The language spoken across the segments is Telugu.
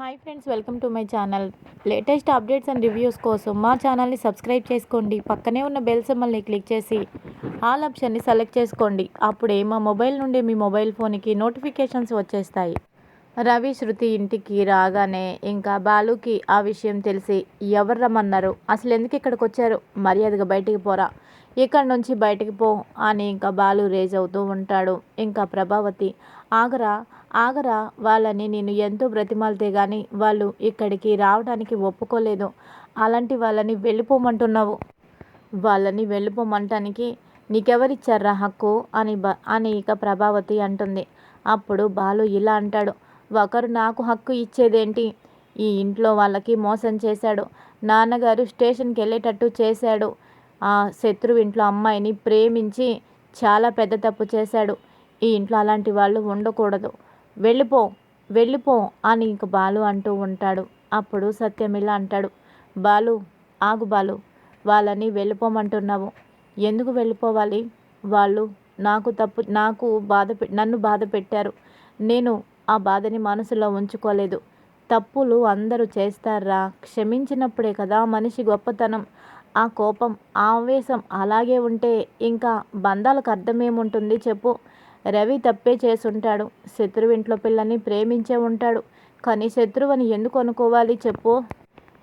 Hi friends welcome to my channel. Latest updates and reviews కోసం మా ఛానల్ని సబ్స్క్రైబ్ చేసుకోండి. పక్కనే ఉన్న బెల్ సింబల్ని క్లిక్ చేసి ఆల్ ఆప్షన్ని సెలెక్ట్ చేసుకోండి. అప్పుడే మా మొబైల్ నుండి మీ మొబైల్ ఫోన్కి నోటిఫికేషన్స్ వచ్చేస్తాయి. రవి శృతి ఇంటికి రాగానే ఇంకా బాలుకి ఆ విషయం తెలిసి ఎవరు రమ్మన్నారు? అసలు ఎందుకు ఇక్కడికి వచ్చారు? మర్యాదగా బయటికి పోరా. ఇక్కడ నుంచి బయటికి పో అని ఇంకా బాలు రేజ్ అవుతూ ఉంటాడు. ఇంకా ప్రభావతి ఆగరా ఆగరా వాళ్ళని నేను ఎంతో బ్రతిమాలితే కానీ వాళ్ళు ఇక్కడికి రావడానికి ఒప్పుకోలేదు. అలాంటి వాళ్ళని వెళ్ళిపోమంటున్నావు. వాళ్ళని వెళ్ళిపోమంటానికి నీకెవరిచ్చారా హక్కు? అని బ అని ఇక ప్రభావతి అంటుంది. అప్పుడు బాలు ఇలా అంటాడు. ఒకరు నాకు హక్కు ఇచ్చేదేంటి? ఈ ఇంట్లో వాళ్ళకి మోసం చేశాడు. నాన్నగారు స్టేషన్కి వెళ్ళేటట్టు చేశాడు. ఆ శత్రువు ఇంట్లో అమ్మాయిని ప్రేమించి చాలా పెద్ద తప్పు చేశాడు. ఈ ఇంట్లో అలాంటి వాళ్ళు ఉండకూడదు. వెళ్ళిపో వెళ్ళిపో అని ఇంక బాలు అంటూ ఉంటాడు. అప్పుడు సత్యమిల్ల అంటాడు. బాలు ఆగు బాలు వాళ్ళని వెళ్ళిపోమంటున్నావు. ఎందుకు వెళ్ళిపోవాలి? వాళ్ళు నాకు తప్పు నాకు బాధ నన్ను బాధ పెట్టారు. నేను ఆ బాధని మనసులో ఉంచుకోలేదు. తప్పులు అందరూ చేస్తారా? క్షమించినప్పుడే కదా మనిషి గొప్పతనం. ఆ కోపం ఆవేశం అలాగే ఉంటే ఇంకా బంధాలకు అర్థమేముంటుంది చెప్పు. రవి తప్పే చేసుంటాడు. శత్రువు ఇంట్లో పిల్లని ప్రేమించే ఉంటాడు. కానీ శత్రువుని ఎందుకు అనుకోవాలి చెప్పు.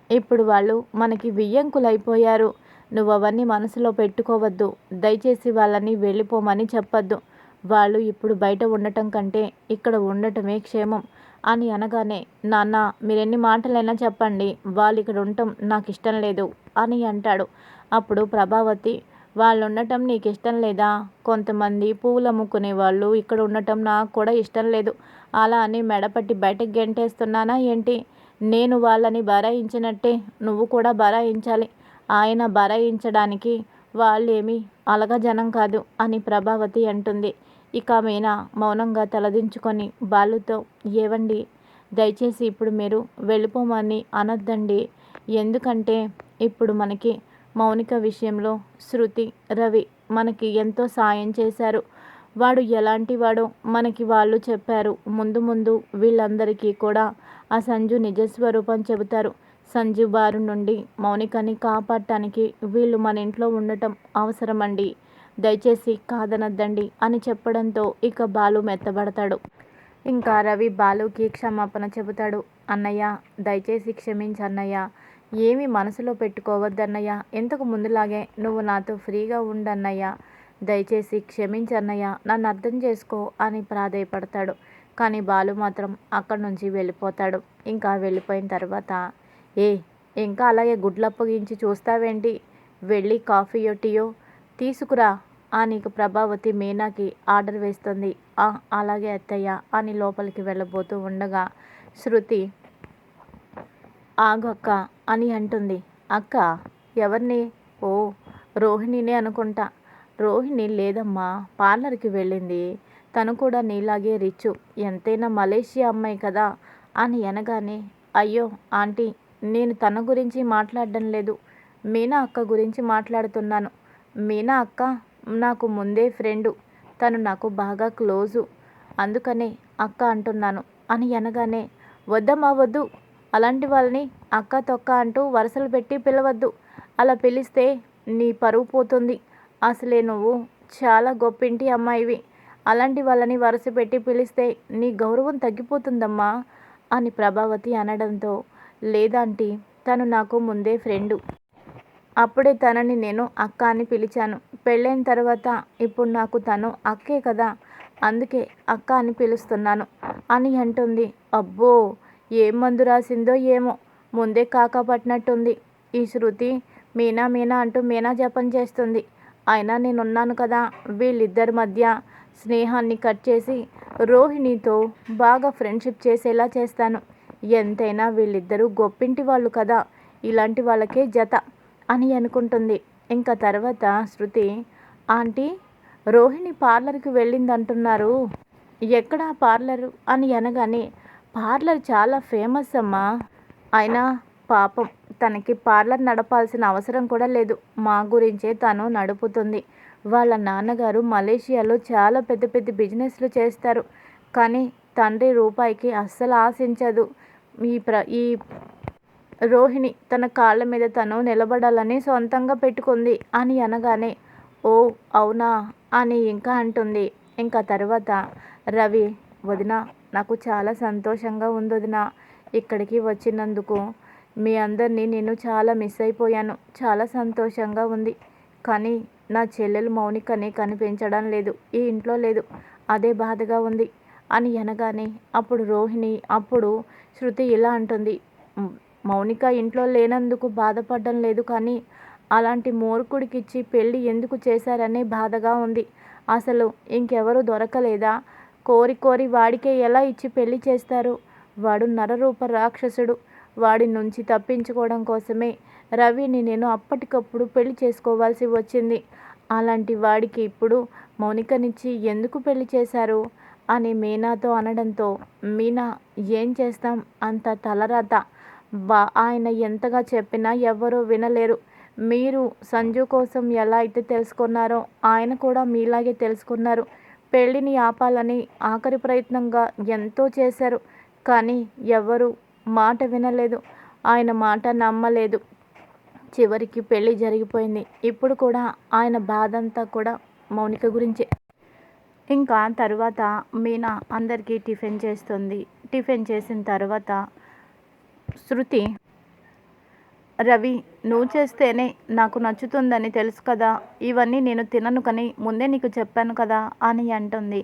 ఇప్పుడు వాళ్ళు మనకి వియ్యంకులైపోయారు. నువ్వు అవన్నీ మనసులో పెట్టుకోవద్దు. దయచేసి వాళ్ళని వెళ్ళిపోమని చెప్పొద్దు. వాళ్ళు ఇప్పుడు బయట ఉండటం కంటే ఇక్కడ ఉండటమే క్షేమం అని అనగానే నాన్న మీరెన్ని మాటలైనా చెప్పండి. వాళ్ళు ఇక్కడ ఉండటం నాకు ఇష్టం లేదు అని అంటాడు. అప్పుడు ప్రభావతి వాళ్ళు ఉండటం నీకు ఇష్టం లేదా? కొంతమంది పువ్వులు అమ్ముకునే వాళ్ళు ఇక్కడ ఉండటం నాకు కూడా ఇష్టం లేదు. అలా అని మెడపట్టి బయటకు గెంటేస్తున్నానా ఏంటి? నేను వాళ్ళని బరాయించినట్టే నువ్వు కూడా బరాయించాలి. ఆయన బరాయించడానికి వాళ్ళేమి అలగా జనం కాదు అని ప్రభావతి అంటుంది. ఇక మీనా మౌనంగా తలదించుకొని బాలుతో ఏవండి? దయచేసి ఇప్పుడు మీరు వెళ్ళిపోమని అనొద్దండి. ఎందుకంటే ఇప్పుడు మనకి మౌనిక విషయంలో శృతి రవి మనకి ఎంతో సాయం చేశారు. వాడు ఎలాంటి వాడో మనకి వాళ్ళు చెప్పారు. ముందు ముందు వీళ్ళందరికీ కూడా ఆ సంజు నిజస్వరూపం చెబుతారు. సంజు బారు నుండి మౌనికని కాపాడటానికి వీళ్ళు మన ఇంట్లో ఉండటం అవసరమండి. దయచేసి కాదనద్దండి అని చెప్పడంతో ఇక బాలు మెత్తబడతాడు. ఇంకా రవి బాలుకి క్షమాపణ చెబుతాడు. అన్నయ్య దయచేసి క్షమించన్నయ్య ఏమి మనసులో పెట్టుకోవద్దన్నయ్య. ఇంతకు ముందులాగే నువ్వు నాతో ఫ్రీగా ఉండన్నయ్య. దయచేసి క్షమించన్నయ్య. నన్ను అర్థం చేసుకో అని ప్రాధేయపడతాడు. కానీ బాలు మాత్రం అక్కడి నుంచి వెళ్ళిపోతాడు. ఇంకా వెళ్ళిపోయిన తర్వాత ఏ ఇంకా అలాగే గుడ్లప్పగించి చూస్తావేంటి? వెళ్ళి కాఫీయో టీయో తీసుకురా అని ప్రభావతి మీనాకి ఆర్డర్ వేస్తుంది. అలాగే అత్తయ్య అని లోపలికి వెళ్ళబోతూ ఉండగా శృతి ఆగక్క అని అంటుంది. అక్క ఎవరిని? ఓ రోహిణినే అనుకుంటా. రోహిణి లేదమ్మా పార్లర్కి వెళ్ళింది. తను కూడా నీలాగే రిచ్. ఎంతైనా మలేషియా అమ్మాయి కదా అని అనగానే అయ్యో ఆంటీ నేను తన గురించి మాట్లాడడం లేదు. మీనా అక్క గురించి మాట్లాడుతున్నాను. మీనా అక్క నాకు ముందే ఫ్రెండు. తను నాకు బాగా క్లోజు. అందుకనే అక్క అంటున్నాను అని అనగానే వద్దమ్మా వద్దు. అలాంటి వాళ్ళని అక్క తొక్క అంటూ వరుసలు పెట్టి పిలవద్దు. అలా పిలిస్తే నీ పరువు పోతుంది. అసలే నువ్వు చాలా గొప్పింటి అమ్మాయివి. అలాంటి వాళ్ళని వరుస పెట్టి పిలిస్తే నీ గౌరవం తగ్గిపోతుందమ్మా అని ప్రభావతి అనడంతో లేదంటే తను నాకు ముందే ఫ్రెండు. అప్పుడే తనని నేను అక్క అని పిలిచాను. పెళ్ళైన తర్వాత ఇప్పుడు నాకు తను అక్కే కదా అందుకే అక్క అని పిలుస్తున్నాను అని అంటుంది. అబ్బో! ఏం మందు రాసిందో ఏమో ముందే కాక పట్టినట్టుంది ఈ శృతి మీనా మీనా అంటూ మీనా జపం చేస్తుంది. అయినా నేనున్నాను కదా వీళ్ళిద్దరి మధ్య స్నేహాన్ని కట్ చేసి రోహిణితో బాగా ఫ్రెండ్షిప్ చేసేలా చేస్తాను. ఎంతైనా వీళ్ళిద్దరూ గొప్పింటి వాళ్ళు కదా ఇలాంటి వాళ్ళకే జత అని అనుకుంటుంది. ఇంకా తర్వాత శృతి ఆంటీ రోహిణి పార్లర్కి వెళ్ళింది అంటున్నారు ఎక్కడ పార్లరు? అని అనగానే పార్లర్ చాలా ఫేమస్ అమ్మా. అయినా పాపం తనకి పార్లర్ నడపాల్సిన అవసరం కూడా లేదు. మా గురించే తను నడుపుతుంది. వాళ్ళ నాన్నగారు మలేషియాలో చాలా పెద్ద పెద్ద బిజినెస్లు చేస్తారు. కానీ తండ్రి రూపాయికి అస్సలు ఆశించదు. ఈ ప్ర ఈ రోహిణి తన కాళ్ళ మీద తను నిలబడాలని సొంతంగా పెట్టుకుంది అని అనగానే ఓ అవునా అని ఇంకా అంటుంది. ఇంకా తర్వాత రవి వదిన నాకు చాలా సంతోషంగా ఉంది వదిన. ఇక్కడికి వచ్చినందుకు మీ అందరినీ నేను చాలా మిస్ అయిపోయాను. చాలా సంతోషంగా ఉంది. కానీ నా చెల్లెలు మౌనికని కనిపించడం లేదు. ఈ ఇంట్లో లేదు. అదే బాధగా ఉంది అని అనగానే అప్పుడు రోహిణి అప్పుడు శృతి ఇలా అంటుంది. మౌనిక ఇంట్లో లేనందుకు బాధపడడం లేదు కానీ అలాంటి మూర్ఖుడికిచ్చి పెళ్ళి ఎందుకు చేశారనే బాధగా ఉంది. అసలు ఇంకెవరు దొరకలేదా? కోరి కోరి వాడికే ఎలా ఇచ్చి పెళ్ళి చేస్తారు? వాడు నరరూప రాక్షసుడు. వాడి నుంచి తప్పించుకోవడం కోసమే రవిని నేను అప్పటికప్పుడు పెళ్ళి చేసుకోవాల్సి వచ్చింది. అలాంటి వాడికి ఇప్పుడు మౌనికనిచ్చి ఎందుకు పెళ్ళి చేశారు? అని మీనాతో అనడంతో మీనా ఏం చేస్తాం? అంత తలరాత. బా ఆయన ఎంతగా చెప్పినా ఎవ్వరూ వినలేరు. మీరు సంజు కోసం ఎలా అయితే తెలుసుకున్నారో ఆయన కూడా మీలాగే తెలుసుకున్నారు. పెళ్ళిని ఆపాలని ఆఖరి ప్రయత్నంగా ఎంతో చేశారు. కానీ ఎవరు మాట వినలేదు. ఆయన మాట నమ్మలేదు. చివరికి పెళ్ళి జరిగిపోయింది. ఇప్పుడు కూడా ఆయన బాధ అంతా కూడా మౌనిక గురించే. ఇంకా తర్వాత మీనా అందరికీ టిఫిన్ చేస్తుంది. టిఫిన్ చేసిన తర్వాత శృతి రవి నువ్వు చేస్తేనే నాకు నచ్చుతుందని తెలుసు కదా. ఇవన్నీ నేను తినను కానీ ముందే నీకు చెప్పాను కదా అని అంటుంది.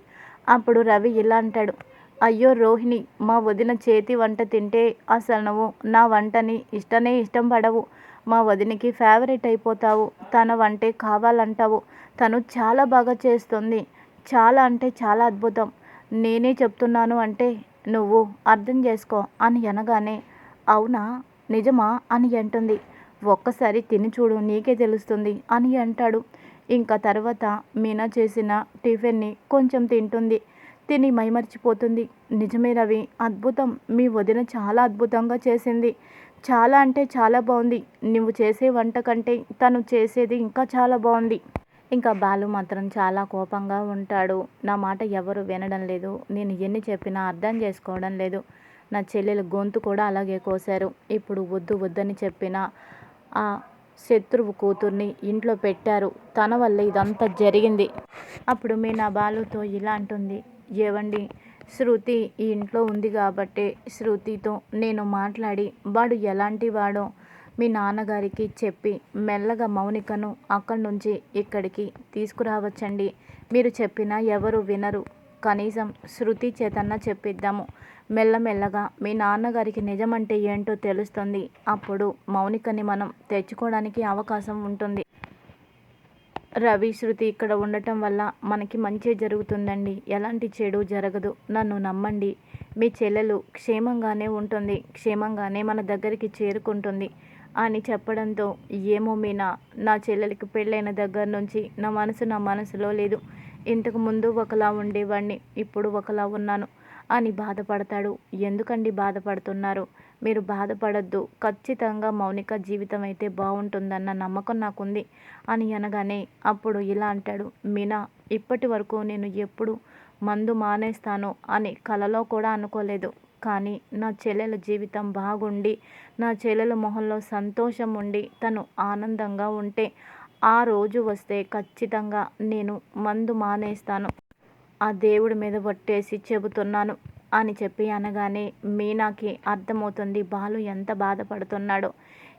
అప్పుడు రవి ఇలా అంటాడు అయ్యో రోహిణి మా వదిన చేతి వంట తింటే అసలు నువ్వు నా వంటని ఇష్టనే ఇష్టం పడవు. మా వదినికి ఫేవరెట్ అయిపోతావు. తన వంటే కావాలంటావు. తను చాలా బాగా చేస్తుంది. చాలా అంటే చాలా అద్భుతం. నేనే చెప్తున్నాను అంటే నువ్వు అర్థం చేసుకో అని అనగానే అవునా? నిజమా? అని అంటుంది. ఒక్కసారి తిని చూడు నీకే తెలుస్తుంది అని అంటాడు. ఇంకా తర్వాత మీనా చేసిన టిఫిన్ని కొంచెం తింటుంది. తిని మైమర్చిపోతుంది. నిజమే రవి అద్భుతం. మీ వదిన చాలా అద్భుతంగా చేసింది. చాలా అంటే చాలా బాగుంది. నువ్వు చేసే వంట కంటే తను చేసేది ఇంకా చాలా బాగుంది. ఇంకా బాలు మాత్రం చాలా కోపంగా ఉంటాడు. నా మాట ఎవరు వినడం లేదు. నేను ఎన్ని చెప్పినా అర్థం చేసుకోవడం లేదు. నా చెల్లెల గొంతు కూడా అలాగే కోశారు. ఇప్పుడు వద్దు వద్దని చెప్పిన ఆ శత్రువు కూతుర్ని ఇంట్లో పెట్టారు. తన వల్ల ఇదంతా జరిగింది. అప్పుడు మీ నా బాలుతో ఇలా అంటుంది. ఏవండి శృతి ఈ ఇంట్లో ఉంది కాబట్టి శృతితో నేను మాట్లాడి వాడు ఎలాంటి వాడో మీ నాన్నగారికి చెప్పి మెల్లగా మౌనికను అక్కడి నుంచి ఇక్కడికి తీసుకురావచ్చండి. మీరు చెప్పినా ఎవరు వినరు. కనీసం శృతి చేతన్న చెప్పిద్దాము. మెల్లమెల్లగా మీ నాన్నగారికి నిజమంటే ఏంటో తెలుస్తుంది. అప్పుడు మౌనికని మనం తెచ్చుకోవడానికి అవకాశం ఉంటుంది. రవి శృతి ఇక్కడ ఉండటం వల్ల మనకి మంచి జరుగుతుందండి. ఎలాంటి చెడు జరగదు. నన్ను నమ్మండి. మీ చెల్లెలు క్షేమంగానే ఉంటుంది. క్షేమంగానే మన దగ్గరికి చేరుకుంటుంది. అని చెప్పడంతో ఏమో మీనా నా చెల్లెలికి పెళ్ళైన దగ్గర నుంచి నా మనసు నా మనసులో లేదు. ఇంతకు ముందు ఒకలా ఉండేవాడిని ఇప్పుడు ఒకలా ఉన్నాను అని బాధపడతాడు. ఎందుకండి బాధపడుతున్నారు? మీరు బాధపడద్దు. ఖచ్చితంగా మౌనిక జీవితం అయితే బాగుంటుందన్న నమ్మకం నాకుంది అని అనగానే అప్పుడు ఇలా అంటాడు. మీనా ఇప్పటి వరకు నేను ఎప్పుడు మందు మానేస్తాను అని కలలో కూడా అనుకోలేదు. కానీ నా చెల్లెల జీవితం బాగుండి నా చెల్లెల మొహంలో సంతోషం ఉండి తను ఆనందంగా ఉంటే ఆ రోజు వస్తే ఖచ్చితంగా నేను మందు మానేస్తాను. ఆ దేవుడి మీద పట్టేసి చెబుతున్నాను అని చెప్పి అనగానే మీనాకి అర్థమవుతుంది బాలు ఎంత బాధపడుతున్నాడో.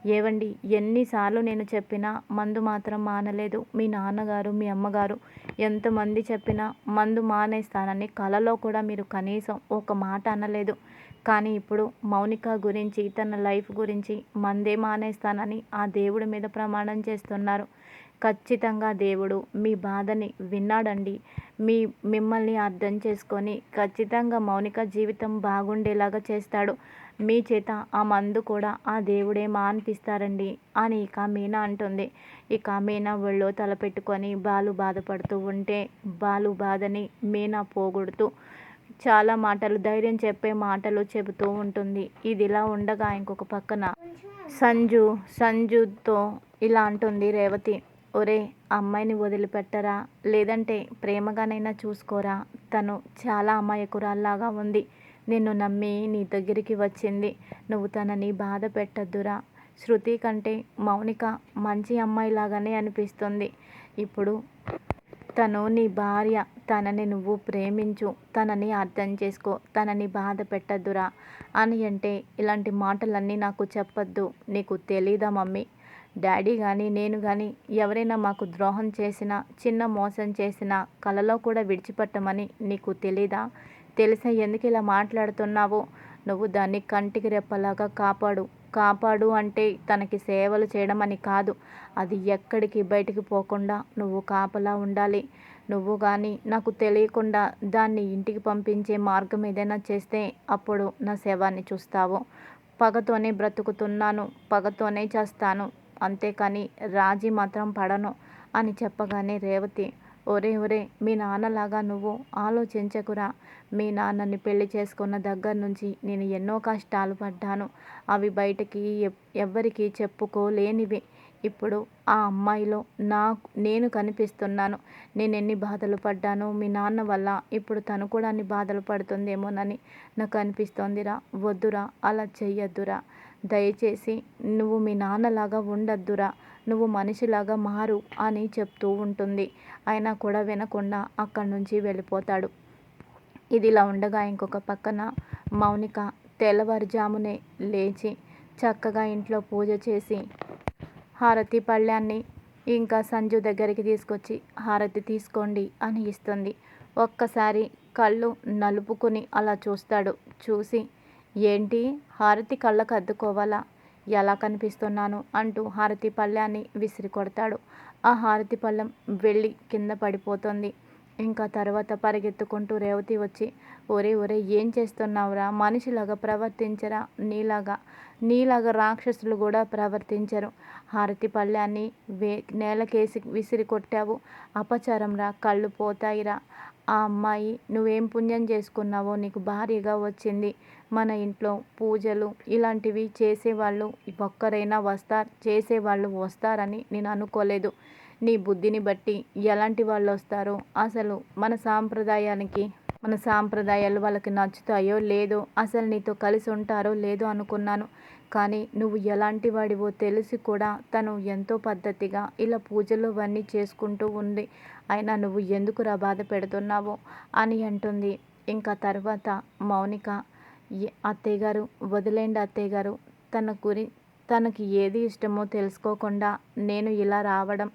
ఏవండి ఎన్నిసార్లు నేను చెప్పినా మందు మాత్రం మానలేదు. మీ నాన్నగారు మీ అమ్మగారు ఎంతమంది చెప్పినా మందు మానేస్తానని కలలో కూడా మీరు కనీసం ఒక మాట అనలేదు. కానీ ఇప్పుడు మౌనిక గురించి తన లైఫ్ గురించి మందే మానేస్తానని ఆ దేవుడి మీద ప్రమాణం చేస్తున్నారు. ఖచ్చితంగా దేవుడు మీ బాధని విన్నాడండి. మీ మిమ్మల్ని అర్థం చేసుకొని ఖచ్చితంగా మౌనిక జీవితం బాగుండేలాగా చేస్తాడు. మీ చేత ఆ మందు కూడా ఆ దేవుడే మాన్పిస్తారండి అని ఇక మీనా అంటుంది. ఇక మీనా ఒళ్ళో తలపెట్టుకొని బాలు బాధపడుతూ ఉంటే బాలు బాధని మీనా పోగొడుతూ చాలా మాటలు ధైర్యం చెప్పే మాటలు చెబుతూ ఉంటుంది. ఇది ఇలా ఉండగా ఇంకొక పక్కన సంజు సంజుతో ఇలా అంటుంది రేవతి. ఒరే అమ్మాయిని వదిలిపెట్టరా? లేదంటే ప్రేమగానైనా చూసుకోరా? తను చాలా అమాయకురాల్లాగా ఉంది. నిన్ను నమ్మి నీ దగ్గరికి వచ్చింది. నువ్వు తనని బాధ పెట్టద్దురా. శృతి కంటే మౌనిక మంచి అమ్మాయిలాగానే అనిపిస్తుంది. ఇప్పుడు తను నీ భార్య. తనని నువ్వు ప్రేమించు. తనని అర్థం చేసుకో. తనని బాధ పెట్టద్దురా. అని అంటే ఇలాంటి మాటలన్నీ నాకు చెప్పొద్దు. నీకు తెలీదా మమ్మీ? డాడీ కానీ నేను కానీ ఎవరైనా మాకు ద్రోహం చేసినా చిన్న మోసం చేసినా కలలో కూడా విడిచిపెట్టమని నీకు తెలీదా? తెలిసే ఎందుకు ఇలా మాట్లాడుతున్నావో? నువ్వు దాన్ని కంటికి రెప్పలాగా కాపాడు. కాపాడు అంటే తనకి సేవలు చేయడం అని కాదు. అది ఎక్కడికి బయటికి పోకుండా నువ్వు కాపలా ఉండాలి. నువ్వు కానీ నాకు తెలియకుండా దాన్ని ఇంటికి పంపించే మార్గం ఏదైనా చేస్తే అప్పుడు నా శవాన్ని చూస్తావు. పగతోనే బ్రతుకుతున్నాను పగతోనే చేస్తాను. అంతేకాని రాజీ మాత్రం పడను అని చెప్పగానే రేవతి ఒరే ఒరే మీ నాన్నలాగా నువ్వు ఆలోచించకురా. మీ నాన్నని పెళ్ళి చేసుకున్న దగ్గర నుంచి నేను ఎన్నో కష్టాలు పడ్డాను. అవి బయటకి ఎవ్వరికీ చెప్పుకోలేనివి. ఇప్పుడు ఆ అమ్మాయిలో నాకు నేను కనిపిస్తున్నాను. నేను ఎన్ని బాధలు పడ్డాను మీ నాన్న వల్ల ఇప్పుడు తను కూడా అన్ని బాధలు పడుతుందేమోనని నాకు అనిపిస్తోందిరా. వద్దురా అలా చెయ్యొద్దురా. దయచేసి నువ్వు మీ నాన్నలాగా ఉండొద్దురా. నువ్వు మనిషిలాగా మారు అని చెప్తూ ఉంటుంది. అయినా కూడా వినకుండా అక్కడి నుంచి వెళ్ళిపోతాడు. ఇదిలా ఉండగా ఇంకొక పక్కన మౌనిక తెల్లవారుజామునే లేచి చక్కగా ఇంట్లో పూజ చేసి హారతి పళ్ళాన్ని ఇంకా సంజు దగ్గరికి తీసుకొచ్చి హారతి తీసుకోండి అని ఇస్తుంది. ఒక్కసారి కళ్ళు నలుపుకొని అలా చూస్తాడు. చూసి ఏంటి? హారతి కళ్ళకు అద్దుకోవాలా? ఎలా కనిపిస్తున్నాను అంటూ హారతి పళ్ళాన్ని విసిరి కొడతాడు. ఆ హారతి పళ్ళం వెళ్ళి కింద పడిపోతుంది. ఇంకా తర్వాత పరిగెత్తుకుంటూ రేవతి వచ్చి ఒరే ఒరే ఏం చేస్తున్నావురా? మనిషిలాగా ప్రవర్తించరా? నీలాగా నీలాగా రాక్షసులు కూడా ప్రవర్తించరు. హారతి పళ్ళాన్ని వే నేలకేసి విసిరి కొట్టావు. అపచారంరా కళ్ళు పోతాయిరా. ఆ అమ్మాయి నువ్వేం పుణ్యం చేసుకున్నావో నీకు భార్యగా వచ్చింది. మన ఇంట్లో పూజలు ఇలాంటివి చేసేవాళ్ళు ఒక్కరైనా వస్తారు చేసేవాళ్ళు వస్తారని నేను అనుకోలేదు. నీ బుద్ధిని బట్టి ఎలాంటి వాళ్ళు వస్తారో అసలు మన సాంప్రదాయానికి మన సాంప్రదాయాలు వాళ్ళకి నచ్చుతాయో లేదో అసలు నీతో కలిసి ఉంటారో లేదో అనుకున్నాను. కానీ నువ్వు ఎలాంటి వాడివో తెలిసి కూడా తను ఎంతో పద్ధతిగా ఇలా పూజలు అవన్నీ చేసుకుంటూ ఉంది. అయినా నువ్వు ఎందుకురా బాధ పెడుతున్నావో? అని అంటుంది. ఇంకా తర్వాత మౌనిక అత్తయ్య గారు వదిలేండి అత్తయ్య గారు తన గురి తనకి ఏది ఇష్టమో తెలుసుకోకుండా నేను ఇలా రావడం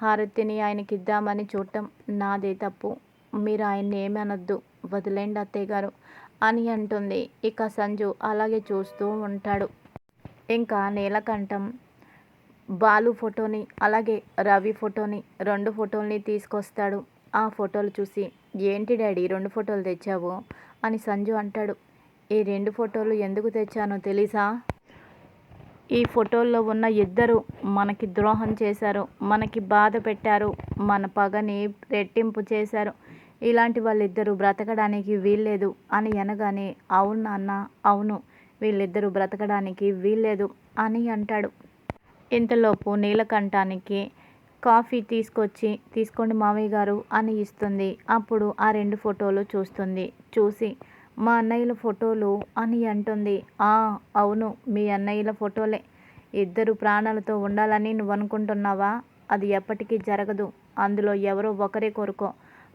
హారతిని ఆయనకి ఇద్దామని చూడటం నాదే తప్పు. మీరు ఆయన్ని ఏమి అనొద్దు వదిలేండి అత్తయ్య గారు అని అంటుంది. ఇక సంజు అలాగే చూస్తూ ఉంటాడు. ఇంకా నీలకంఠం బాలు ఫోటోని అలాగే రవి ఫోటోని రెండు ఫోటోల్ని తీసుకొస్తాడు. ఆ ఫోటోలు చూసి ఏంటి డాడీ రెండు ఫోటోలు తెచ్చావు? అని సంజు అంటాడు. ఈ రెండు ఫోటోలు ఎందుకు తెచ్చానో తెలుసా? ఈ ఫోటోల్లో ఉన్న ఇద్దరు మనకి ద్రోహం చేశారు మనకి బాధ పెట్టారు మన పగని రెట్టింపు చేశారు. ఇలాంటి వాళ్ళిద్దరూ బ్రతకడానికి వీల్లేదు అని అనగానే అవును నాన్న అవును వీళ్ళిద్దరూ బ్రతకడానికి వీల్లేదు అని అంటాడు. ఇంతలోపు నీలకంఠానికి కాఫీ తీసుకొచ్చి తీసుకోండి మామయ్య గారు అని ఇస్తుంది. అప్పుడు ఆ రెండు ఫోటోలు చూస్తుంది. చూసి మా అన్నయ్యల ఫోటోలు అని అంటుంది. ఆ అవును మీ అన్నయ్యల ఫోటోలే. ఇద్దరు ప్రాణాలతో ఉండాలని నువ్వు అనుకుంటున్నావా అది ఎప్పటికీ జరగదు. అందులో ఎవరో ఒకరే కోరుకో.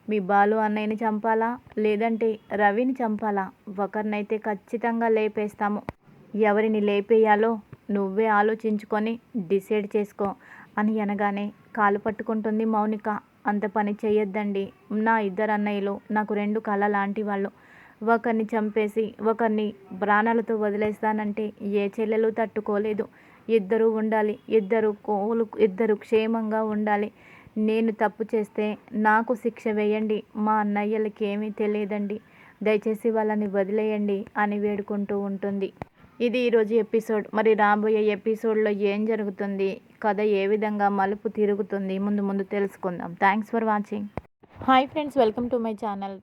మీ బాలు అన్నయ్యని చంపాలా? లేదంటే రవిని చంపాలా? ఒకరినైతే ఖచ్చితంగా లేపేస్తాము. ఎవరిని లేపేయాలో నువ్వే ఆలోచించుకొని డిసైడ్ చేసుకో అని అనగానే కాలు పట్టుకుంటుంది మౌనిక. అంత పని చేయొద్దండి నా ఇద్దరు అన్నయ్యలు నాకు రెండు కళ లాంటి వాళ్ళు. ఒకరిని చంపేసి ఒకరిని ప్రాణాలతో వదిలేస్తానంటే ఏ చెల్లెలు తట్టుకోలేదు. ఇద్దరు ఉండాలి ఇద్దరు కోలు ఇద్దరు క్షేమంగా ఉండాలి. నేను తప్పు చేస్తే నాకు శిక్ష వేయండి మా అన్నయ్యలకి ఏమీ తెలియదండి. దయచేసి వాళ్ళని వదిలేయండి అని వేడుకుంటూ ఉంటుంది. ఇది ఈరోజు ఎపిసోడ్. మరి రాబోయే ఎపిసోడ్లో ఏం జరుగుతుంది? కథ ఏ విధంగా మలుపు తిరుగుతుంది? ముందు ముందు తెలుసుకుందాం. Thanks for watching. Hi friends welcome to my channel.